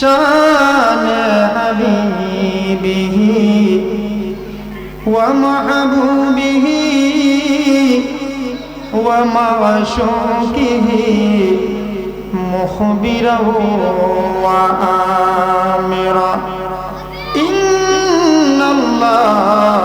شان حبيبه ومحبوبه ومعشوقه مخبرا وآمرا إن الله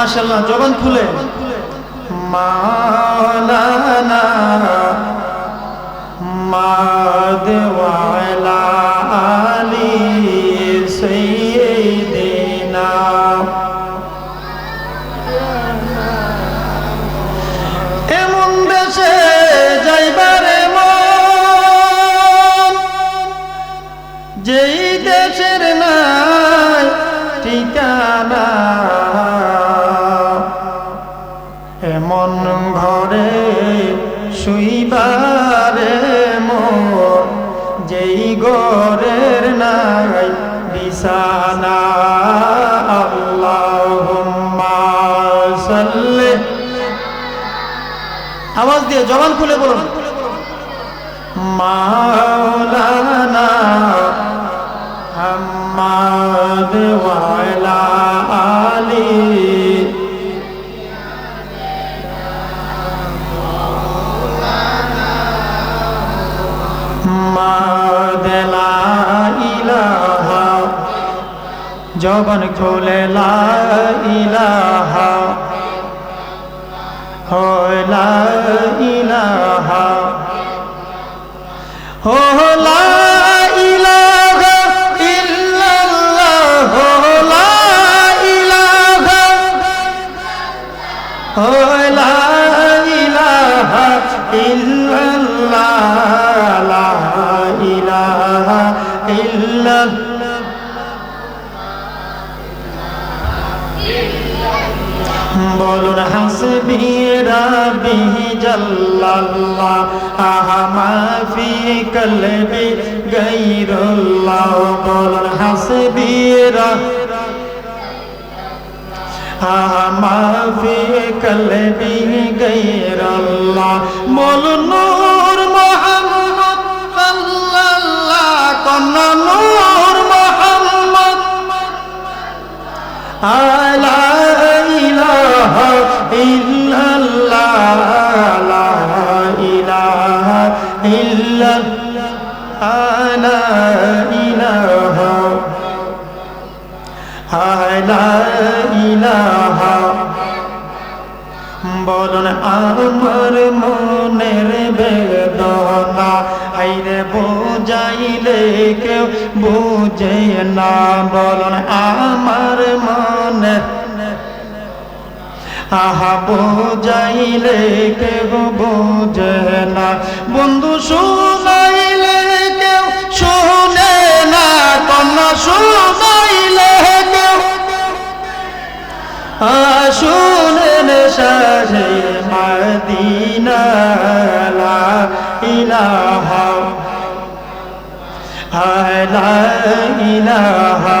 মাশাল্লাহ জবান খুলে। মালানা মা দেব ঘরে শুইবারে মোর, যেই ঘরের নাই বিছানা। আল্লাহুম্মা সাল্লি। আওয়াজ দিয়ে জবান খুলে বলুন। মাওলানা হাম্মাদ ওয়ালা জবান খোলে ইলাহা। ইলাহা। হো লা হাসবি রাবি জল্লাল্লাহ আহমাফি কলবি গৈরুল্লাহ বল হাসবি রাবি মাফি কলবি গৈর মোল নূর মোহাম্মদ সাল্লাল্লাহ কোন নূর মোহাম্মদ আ বলুন আমার মনের বেদনা আইরে বোঝাইলে কেউ বুঝে না। বলুন আমার মনে আহা, বোঝাইলে কেউ বুঝে না। বন্ধু শুনাইলে কেউ শুনে না, কন্যা শুনাইলে কেউ আসুন শাহে মদিনা ইলাহা ইলাহা।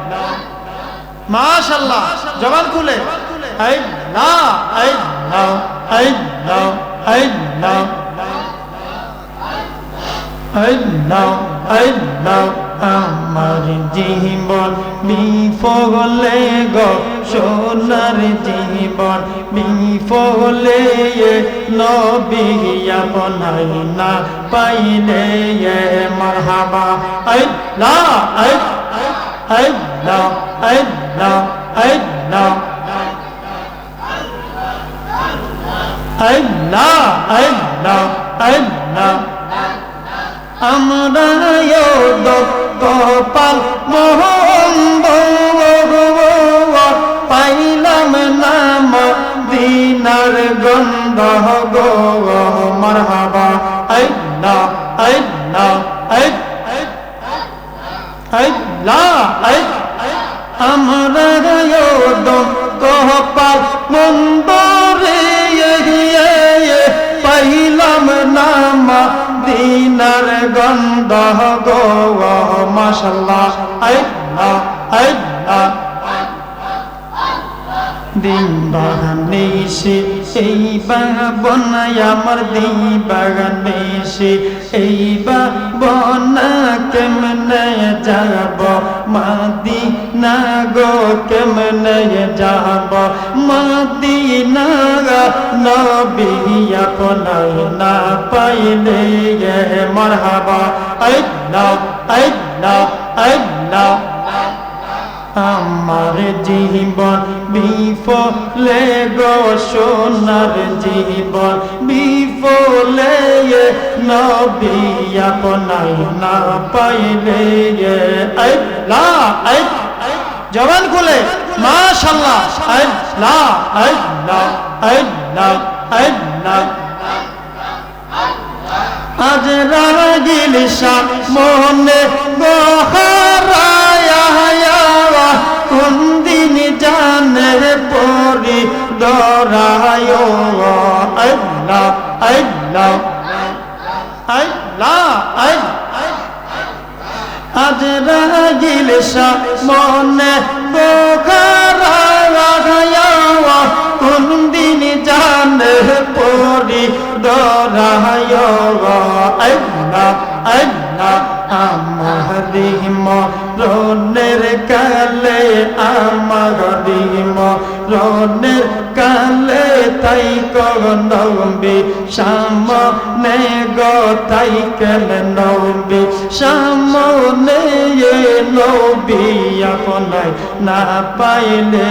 মাশাল্লাহ জবান খুলে। আই না আই না আই না আই না। আই না আই না, আমার জীবন বিফলে গ, সোনার জীবন বিফলে নবী আপনাই না পাইলে মারহাবা। আই না আই আই না আই الله الله الله الله الله আমরা দত্ত পাল মোহন পাইলাম নাম দিনার গন্ধ গো মরহাবা আল্লাহ আল্লাহ আল্লাহ আল্লাহ। আমরা কপাল মন্দরে পাইলাম নামা দিনার গন্ধ গো মাশাল্লাহ আল্লাহ আল্লাহ দিন বাগানে সে এই বাবনায় আমার দিন বাগানে সে এই বাবনা কেমনে যাব? মাদি না গো কেমনে যাব? মাদি না নবী আপনাই না পাইলে মারহাবা। আল্লাহ আল্লাহ আল্লাহ আমার জীবন বিফলে গো সোনার জীবন বিফলে না পাইলে জবান খুলে। মাশাল্লাহ আল্লাহ আল্লাহ আল্লাহ আজ রাগিল মনে গহারায়া পরি দরায় আল্লাহ আল্লাহ আল্লাহ আজ রাগিল মনে গহারায়া কোন দিন জানে পরি দরায় মরণের কালে তাই কবি সামনে গো তাই কেন নবী সামনে নবী আপনাই না পাইলে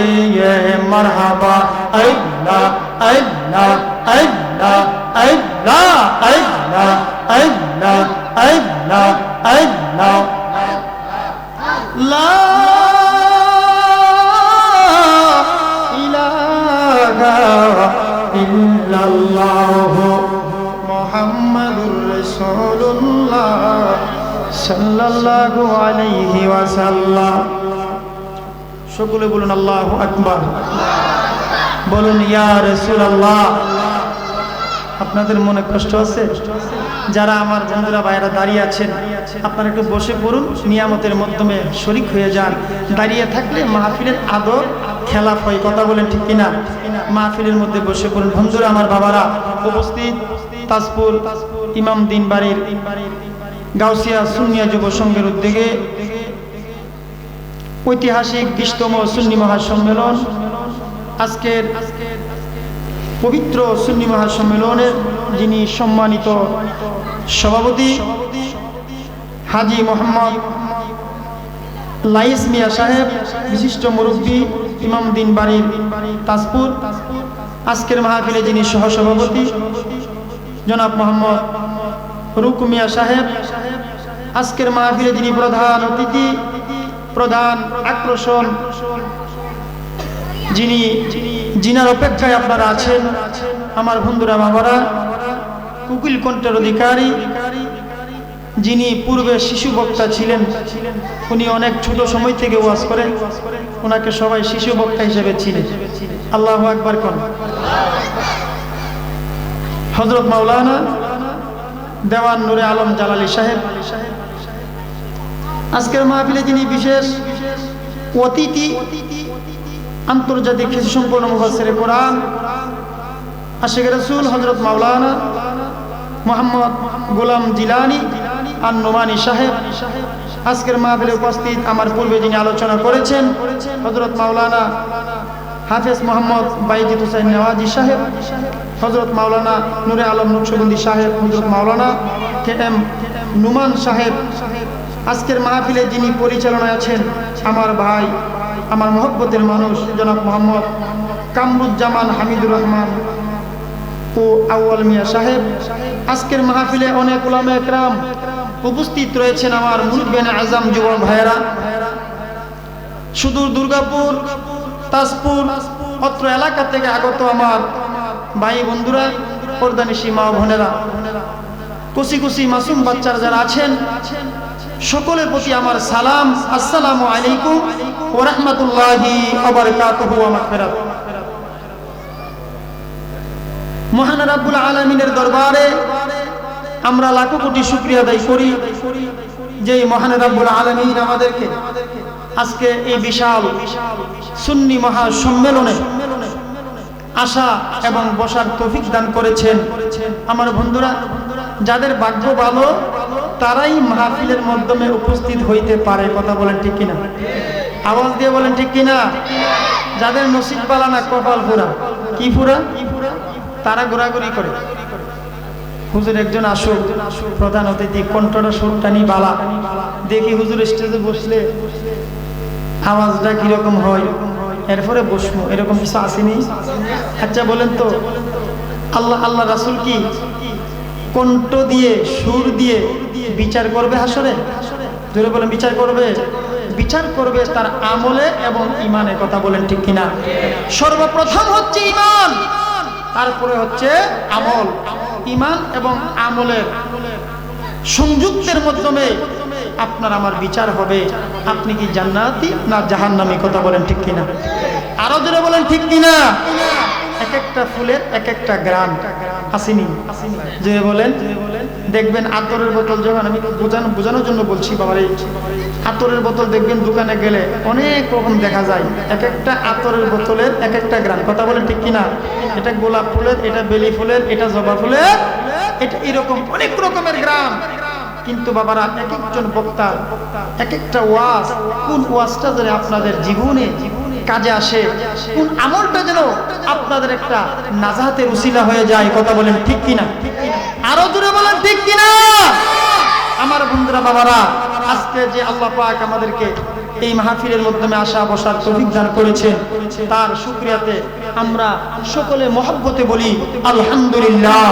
মারহাবা। আল্লাহ আল্লাহ আল্লাহ আল্লাহ আল্লাহ আল্লাহ আল্লাহ আল্লাহ। লা সাল্লাল্লাহু আলাইহি ওয়াসাল্লাম। সকলে বলুন, আল্লাহু আকবার। বলুন, ইয়া রাসূলুল্লাহ। আপনাদের মনে কষ্ট আছে? যারা আমার বন্ধুরা ভাইরা দাঁড়িয়ে আছেন, আপনারা একটু বসে পড়ুন, নিয়ামতের মাধ্যমে শরিক হয়ে যান। দাঁড়িয়ে থাকলে মাহফিলের আদর, খেলাফ হয়, কথা বলেন ঠিক কিনা? মাহফিলের মধ্যে বসে পড়ুন। বন্ধুরা, আমার বাবারা, উপস্থিত, তাজপুর, ইমাম দিন বাড়ির গাউসিয়া সুন্নিয়া যুব সংঘের উদ্যোগে ঐতিহাসিক বিশতম সুন্নি মহাসম্মেলন, আজকের পবিত্র সুন্নি মহাসম্মেলনের যিনি সম্মানিত সভাপতি হাজি মোহাম্মদ লাইস মিয়া সাহেব, বিশিষ্ট মুরব্বী ইমাম দিন বাড়ির তাজপুর, আজকের মাহফিলে যিনি সহসভাপতি জনাব মোহাম্মদ রুকু মিয়া সাহেব আজকের মাহফিলে যিনি প্রধান অতিথি, প্রধান আকর্ষণ, যিনি, যিনার অপেক্ষায় আপনারা আছেন, আমার বন্ধুরা, বাবারা কুকিল কণ্ঠের অধিকারী, যিনি পূর্বে শিশু বক্তা ছিলেন, উনি অনেক ছোট সময় থেকে ওয়াজ করেন, ওনাকে সবাই শিশু বক্তা হিসেবে ছিলেন আল্লাহ একবার কন। হজরত মাওলানা দেওয়ান নুরে আলম জালালি সাহেব আজকের মাহফিলে যিনি বিশেষ অতিথি আন্তর্জাতিক সম্পন্ন মুফাসের কোরআন, আশেখ রসুল হজরত মাওলানা মোহাম্মদ গোলাম জিলানি আর নোমানি সাহেব। আজকের মাহফিলে উপস্থিত আমার পূর্বে যিনি আলোচনা করেছেন হজরত মাওলানা হাফেজ মোহাম্মদ বাইজিদ হুসাইন নেওয়াজি সাহেব হজরত মাওলানা নুরে আলম নকশবন্দি সাহেব হজরত মাওলানা কে এম নুমান সাহেব আজকের মাহফিলে যিনি পরিচালনায় আছেন, আমার ভাই, আমার মহব্বতের মানুষ, জনাব মোহাম্মদ কামরুজ্জামান হামিদুর রহমান ও আউয়াল মিয়া সাহেব। আজকের মাহফিলে অনেক উলামা একরাম উপস্থিত রয়েছেন আমার মুরব্বেন আজম যুবক ভাইয়েরা। সুদূর দুর্গাপুর, তাজপুর, অত্র এলাকা থেকে আগত আমার ভাই বন্ধুরা, পর্দানিশি মা বোনেরা কুসি কুসি মাসুম বাচ্চারা যারা আছেন সকলের প্রতি আমার সালাম, আসসালামু আলাইকুম ওয়া রাহমাতুল্লাহি মহান আলামিনের দরবারে আমরা লাখো কোটি করি যে মহান আলামিন আমাদেরকে আজকে এই বিশাল সুন্নি মহা সম্মেলনে আসা এবং বসার তৌফিক দান করেছেন। আমার বন্ধুরা, যাদের ভাগ্য ভালো তারাই মাহফিলের মাধ্যমে উপস্থিত হইতে পারে, কথা বলেন ঠিক কিনা? আওয়াজ দিয়ে বলেন ঠিক কিনা? যাদের নসিব পালা না, কপাল ফুরা। কি ফুরা? তারা ঘোরাঘুরি করে। হুজুর একজন আসুক, প্রধান অতিথি, কণ্ঠটা সুরটানি বালা। দেখি হুজুর স্টেজে বসলে আওয়াজটা কীরকম হয়? এরপরে বসবো, এরকম কিছু আসেনি? আচ্ছা বলেন তো, আল্লাহ আল্লাহ রাসুল কি? কণ্ঠ দিয়ে, সুর দিয়ে বিচার করবে হাসরে? জোরে বলেন, বিচার করবে? বিচার করবে তার আমলে এবং ইমানে কথা বলেন ঠিক কিনা? সর্বপ্রথম হচ্ছে ইমান, তারপরে হচ্ছে আমল। ইমান এবং আমলের সংযুক্তের মাধ্যমে আপনার আমার বিচার হবে। আপনি কি জান্নাতি না জাহান্নামী কথা বলেন ঠিক কিনা? আরও জোরে বলেন ঠিক কিনা? এক একটা ফুলের এক একটা গ্রাম আসেনি। যে বলেন, দেখবেন আতরের বোতল যখন আমি বোঝানো বোঝানোর জন্য বলছি বাবার এই আতরের বোতল দেখবেন দোকানে গেলে অনেক রকম দেখা যায়। এক একটা আতরের বোতলের এক একটা গ্রাম। কথা বলেন ঠিক কিনা? এটা গোলাপ ফুলের, এটা বেলি ফুলের, এটা জবা ফুলের, এটা এরকম অনেক রকমের গ্রাম। কিন্তু বাবারা এক একজন বক্তা এক একটা ওয়াজ, কোন ওয়াজটা যেন আপনাদের জীবনে কাজে আসে কোন আমলটা যেন আপনাদের একটা নাজাহাতের উসিলা হয়ে যায় কথা বলেন ঠিক কিনা? আরও দূরে বলেন ঠিক কিনা? আমার বন্ধুরা বাবারা আজকে যে আল্লাহ পাক আমাদেরকে এই মাহফিলের মাধ্যমে আসা বসার তৌফিক দান করেছেন তার শুক্রিয়াতে আমরা সকলে মহব্বতে বলি আলহামদুলিল্লাহ।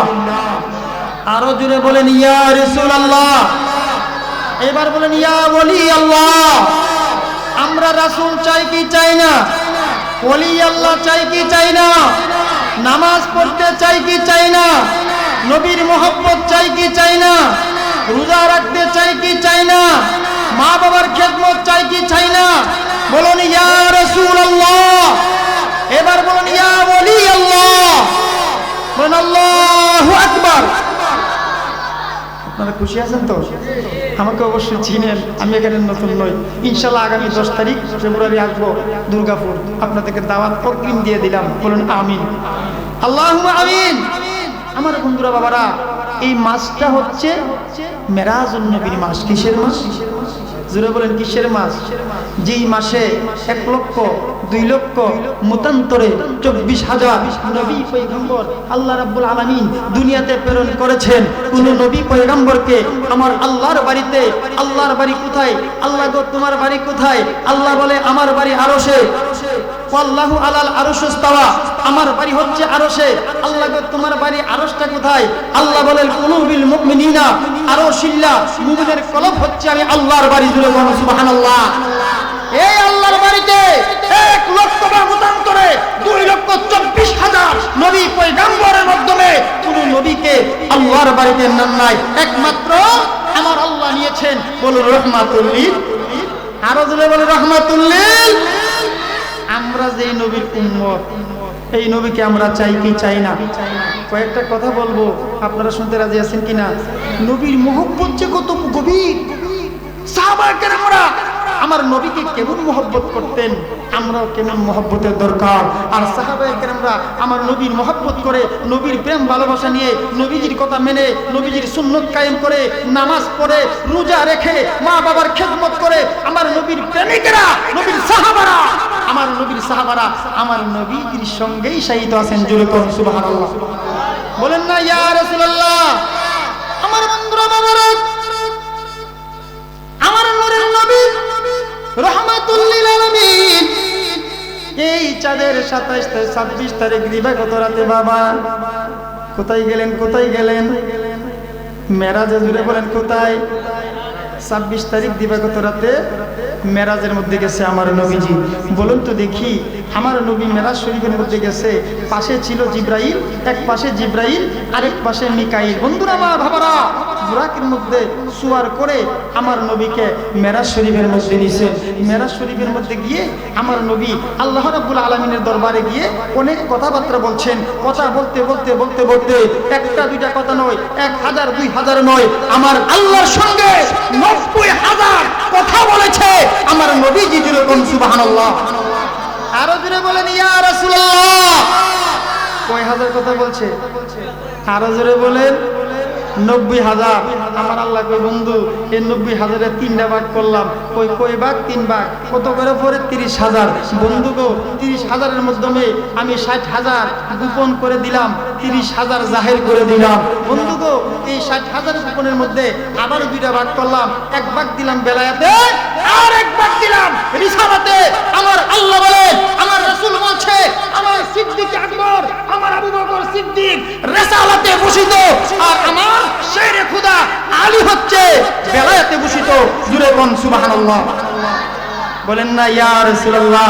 আরও জুড়ে বলেন ইয়া রসুল আল্লাহ এবার বলেন ইয়া বলি আল্লাহ আমরা রাসূল চাই কি চাই না? ওলি আল্লাহ চাই কি চাই না? নামাজ পড়তে চাই কি চাই না? নবীর মোহব্বত চাই কি চাই না? রোজা রাখতে চাই কি চাই না? মা বাবার খেদমত চাই কি চাই না? বলুন, ইয়া রসুল আল্লাহ এবার বলুন, ইয়া ওলি আল্লাহ। বলুন, আল্লাহু আকবার। আপনারা খুশি আছেন তো? আমাকে অবশ্যই চিনেন, আমি এখানে নতুন নই। ইনশাল্লাহ আগামী দশ তারিখ ফেব্রুয়ারি আসব দুর্গাপুর। আপনাদেরকে দাওয়াত অগ্রিম দিয়ে দিলাম। বলুন, আমিন। আল্লাহ আমিন। আমার বন্ধুরা, বাবারা, এই মাসটা হচ্ছে মেরাজ নবীর মাস। কিসের মাস? জুড়ে বলেন, কিসের মাস যেই মাসে এক লক্ষ, দুই লক্ষ, মতান্তরে চব্বিশ হাজার নবী পৈগম্বর আল্লাহ রাব্বুল আলামিন দুনিয়াতে প্রেরণ করেছেন, কোন নবী পৈগম্বরকে আমার আল্লাহর বাড়িতে, আল্লাহর বাড়ি কোথায়? আল্লাহ গো, তোমার বাড়ি কোথায়? আল্লাহ বলে, আমার বাড়ি আরশে। আল্লাহু আলাল আরশাস্তাওয়া আমার বাড়ি হচ্ছে আরশে। আল্লাহ তোমার বাড়ি আরশটা কোথায়? আল্লাহ বলেন, কুলুবিল মুমিনিনা আরশিল্লাহ মুমিনের কলব হচ্ছে আমি আল্লাহর বাড়ি জুড়ে বলুন সুবহানাল্লাহ। এই আল্লাহর বাড়িতে এক লক্ষ বার মতান্তরে দুই লক্ষ চব্বিশ হাজার নবী পৈগাম্বরের মাধ্যমে কোন নবীকে আল্লাহর বাড়িতে নাম নাই। একমাত্র আমার আল্লাহ নিয়েছেন, বলুন, রহমাতুল্লিল। আরও জুড়ে বলে রহমাতুল্লিল। আমরা যে নবীর উম্মত এই নবীকে আমরা চাই কি চাই না? কয়েকটা কথা বলব। আপনারা শুনতে রাজি আছেন কিনা? নবীর মোহব্বত যে কত গভীর। কেরামরা আমার নবীকে কেমন মহব্বত করতেন? আমরাও কেমন মহব্বতের দরকার? আর সাহাবায়ে কেরামরা আমার নবীর মহব্বত করে, নবীর প্রেম ভালোবাসা নিয়ে নবীজির কথা মেনে, নবীজির সুন্নত কায়েম করে, নামাজ পড়ে, রোজা রেখে মা বাবার খেদমত করে আমার নবীর প্রেমিকেরা, নবীর সাহাবারা, আমার নবীর সাহাবারা আমার নবীজির সঙ্গেই শাহিত আছেন জুড়ে করুন সুবহানাল্লাহ। বলেন না, ইয়া রাসূলুল্লাহ, আমার বন্ধুরা আমার নূরের নবী চাঁদের সাতাইশ ছাব্বিশ তারিখ দিবাগত রাতে বাবা? কোথায় গেলেন কোথায় গেলেন? মেরাজে জুড়ে বলেন, কোথায়? ছাব্বিশ তারিখ দিবাগত রাতে? মেরাজের মধ্যে গেছে আমার নবীজি। বলুন তো দেখি, আমার নবী মেরাজ শরীফের মধ্যে গেছে। পাশে ছিল জিব্রাইল, এক পাশে জিব্রাইল, আরেক পাশে মিকাইল। বন্ধুরা আমার ভাবারা বুরাকের মধ্যে সুয়ার করে আমার নবীকে মেরাজ শরীফের মধ্যে নিছে। মেরাজ শরীফের মধ্যে গিয়ে আমার নবী আল্লাহ রাব্বুল আলমিনের দরবারে গিয়ে অনেক কথাবার্তা বলছেন। কথা বলতে বলতে বলতে বলতে একটা, দুইটা কথা নয়, এক হাজার, দুই হাজার নয়। আমার আল্লাহর সঙ্গে নব্বই হাজার কথা বলেছে আমার নবীজি জুড়ে কোন সুবহানাল্লাহ। আরও জুড়ে বলেন, ইয়া রাসূলুল্লাহ। কয় হাজার কথা বলছে? আরও জোরে বলেন। নব্বই হাজার। আমার আল্লাহ কই বন্ধু, এই নব্বই হাজারে তিনটা ভাগ করলাম। ওই কই ভাগ, তিন ভাগ। কত করে পরে? তিরিশ হাজার। বন্ধু গো, তিরিশ হাজারের মাধ্যমে আমি ষাট হাজার গোপন করে দিলাম। তিরিশ হাজার জাহের করে দিলাম। বন্ধু গো, এই ষাট হাজার গোপনের মধ্যে আবার দুইটা ভাগ করলাম। এক ভাগ দিলাম বেলায়াতে। আর এক ভাগ দিলাম রিসালাতে। আমার আল্লাহ বলেন, আমার রাসূল বলছে, আমার সিদ্দিক আকবর, আমার আবু বকর সিদ্দিক রেসালাতে ভূষিত, আর আমার শেরে খুদা আলী হচ্ছে বেলায়েতে ভূষিত। জুড়ে কোন সুবহানাল্লাহ। বলেন না, ইয়া রাসূলুল্লাহ।